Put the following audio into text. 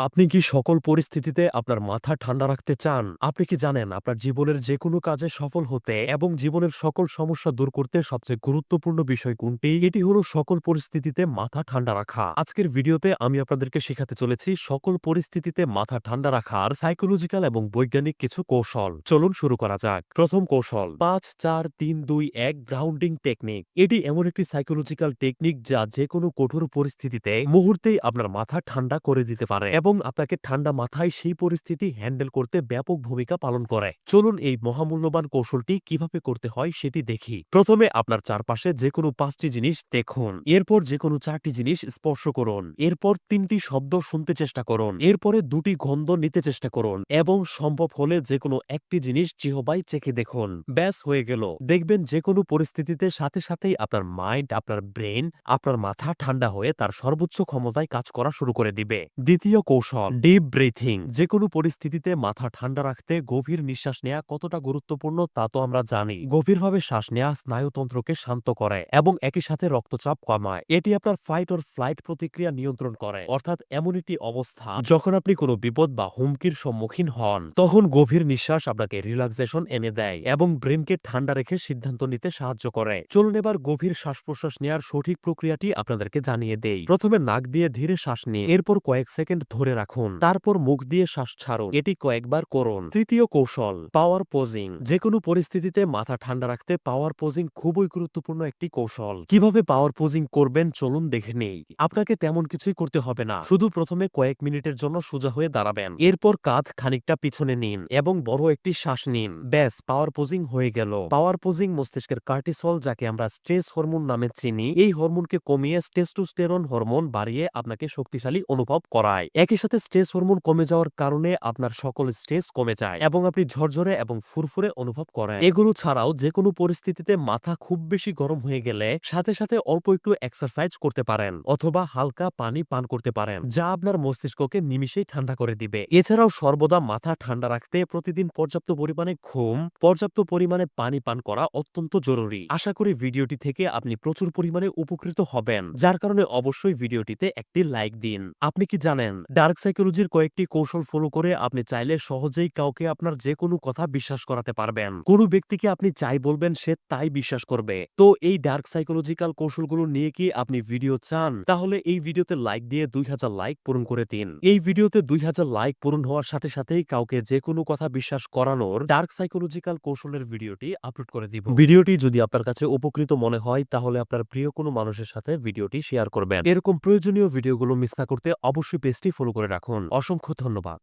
আপনি কি সকল পরিস্থিতিতে আপনার মাথা ঠান্ডা রাখতে চান? আপনি কি জানেন আপনার জীবনের যে কোনো কাজে সফল হতে এবং জীবনের সকল সমস্যা দূর করতে সবচেয়ে গুরুত্বপূর্ণ বিষয় কোনটি? এটি হলো সকল পরিস্থিতিতে মাথা ঠান্ডা রাখা। আজকের ভিডিওতে আমি আপনাদেরকে শেখাতে চলেছি সকল পরিস্থিতিতে মাথা ঠান্ডা রাখার সাইকোলজিক্যাল এবং বৈজ্ঞানিক কিছু কৌশল। চলুন শুরু করা যাক। প্রথম কৌশল, পাঁচ, চার, তিন, দুই, এক গ্রাউন্ডিং টেকনিক। এটি এমন একটি সাইকোলজিক্যাল টেকনিক যা যেকোনো কঠোর পরিস্থিতিতে মুহূর্তেই আপনার মাথা ঠান্ডা করে দিতে পারে এবং আপনাকে ঠান্ডা মাথায় সেই পরিস্থিতি হ্যান্ডেল করতে ব্যাপক ভূমিকা পালন করে। চলুন এই মহামূল্যবান কৌশলটি কীভাবে করতে হয় সেটি দেখি। প্রথমে আপনার চারপাশে যে কোনো পাঁচটি জিনিস দেখুন। এরপর যে কোনো চারটি জিনিস স্পর্শ করুন। এরপর তিনটি শব্দ শুনতে চেষ্টা করুন। এরপরে দুটি গন্ধ নিতে চেষ্টা করুন এবং সম্ভব হলে যে কোনো একটি জিনিস জিহবাই চেখে দেখুন। ব্যাস, হয়ে গেল। দেখবেন যে কোনো পরিস্থিতিতে সাথে সাথেই আপনার মাইন্ড, আপনার ব্রেন আপনার মাথা ঠান্ডা হয়ে তার সর্বোচ্চ ক্ষমতায় কাজ করা শুরু করে দিবে। দ্বিতীয় কৌশল। ডিপ ব্রিথিং যে কোনো পরিস্থিতিতে মাথা ঠান্ডা রাখতে গভীর নিঃশ্বাস নেওয়া কতটা গুরুত্বপূর্ণ তা তো আমরা জানি। গভীরভাবে শ্বাস নেওয়া স্নায়ুতন্ত্রকে শান্ত করে এবং একই সাথে রক্তচাপ কমায়। এটি আপনার ফাইট অর ফ্লাইট প্রতিক্রিয়া নিয়ন্ত্রণ করে। অর্থাৎ এমন একটি অবস্থা, যখন আপনি কোনো বিপদ বা হুমকির সম্মুখীন হন, তখন গভীর নিঃশ্বাস আপনাকে রিল্যাক্সেশন এনে দেয় এবং ব্রেনকে ঠান্ডা রেখে সিদ্ধান্ত নিতে সাহায্য করে। চলুন এবার গভীর শ্বাস প্রশ্বাস নেওয়ার সঠিক প্রক্রিয়াটি আপনাদেরকে জানিয়ে দেই। প্রথমে নাক দিয়ে ধীরে শ্বাস নিয়ে এরপর কয়েক সেকেন্ড ধরে রাখুন। তারপর মুখ দিয়ে শ্বাস ছাড়ুন। এটি কয়েকবার করুন। তৃতীয় কৌশল পাওয়ার পোজিং যে কোনো পরিস্থিতিতে মাথা ঠান্ডা রাখতে পাওয়ার পোজিং খুবই গুরুত্বপূর্ণ একটি কৌশল। কীভাবে পাওয়ার পোজিং করবেন চলুন দেখে নেই। আপনাকে তেমন কিছুই করতে হবে না। শুধু প্রথমে কয়েক মিনিটের জন্য সোজা হয়ে দাঁড়াবেন। এরপর কাঁধ খানিকটা পিছনে নিন এবং বড় একটি শ্বাস নিন। ব্যাস পাওয়ার পোজিং হয়ে গেল। পাওয়ার পোজিং মস্তিষ্কের কার্টিসল যাকে আমরা স্ট্রেস হরমোন নামে চিনি, এই হরমোনকে কমিয়ে টেস্টোস্টেরন হরমোন বাড়িয়ে আপনাকে শক্তিশালী অনুভব করায়। একই সাথে স্ট্রেস হরমোন কমে যাওয়ার কারণে আপনার সকল স্ট্রেস কমে যায় এবং আপনি ঝরঝরে এবং ফুরফুরে অনুভব করেন। এগুলো ছাড়াও যে কোনো পরিস্থিতিতে মাথা খুব বেশি গরম হয়ে গেলে সাথে সাথে অল্প একটু এক্সারসাইজ করতে পারেন অথবা হালকা পানি পান করতে পারেন, যা আপনার মস্তিষ্ককে নিমিশেই ঠান্ডা করে দিবে। এছাড়াও সর্বদা মাথা ঠান্ডা রাখতে প্রতিদিন পর্যাপ্ত পরিমাণে ঘুম, পর্যাপ্ত পরিমাণে পানি পান করা অত্যন্ত জরুরি। আশা করি ভিডিওটি থেকে আপনি প্রচুর পরিমাণে উপকৃত হবেন, যার কারণে অবশ্যই ভিডিওটিতে একটি লাইক দিন। আপনি কি জানেন ডার্ক সাইকোলজির কয়েকটি কৌশল ফলো করে আপনি চাইলে সহজেই কাউকে আপনার যে কোনো কথা বিশ্বাস করাতে পারবেন। কোনো ব্যক্তিকে আপনি চাই বলবেন, সে তাই বিশ্বাস করবে। তো এই ডার্ক সাইকোলজিক্যাল কৌশলগুলো নিয়ে কি আপনি ভিডিও চান? তাহলে এই ভিডিওতে লাইক দিয়ে দুই হাজার লাইক পূরণ করে দিন। এই ভিডিওতে দুই হাজার লাইক পূরণ হওয়ার সাথে সাথেই কাউকে যে কোনো কথা বিশ্বাস করানোর ডার্ক সাইকোলজিক্যাল কৌশলের ভিডিওটি আপলোড করে দিব। ভিডিওটি যদি আপনার কাছে উপকৃত মনে হয়, তাহলে আপনার প্রিয় কোনো মানুষের সাথে ভিডিওটি শেয়ার করবেন। এরকম প্রয়োজনীয় ভিডিওগুলো মিস না করতে অবশ্যই পেজটি ফলো করে রাখুন। অসংখ্য ধন্যবাদ।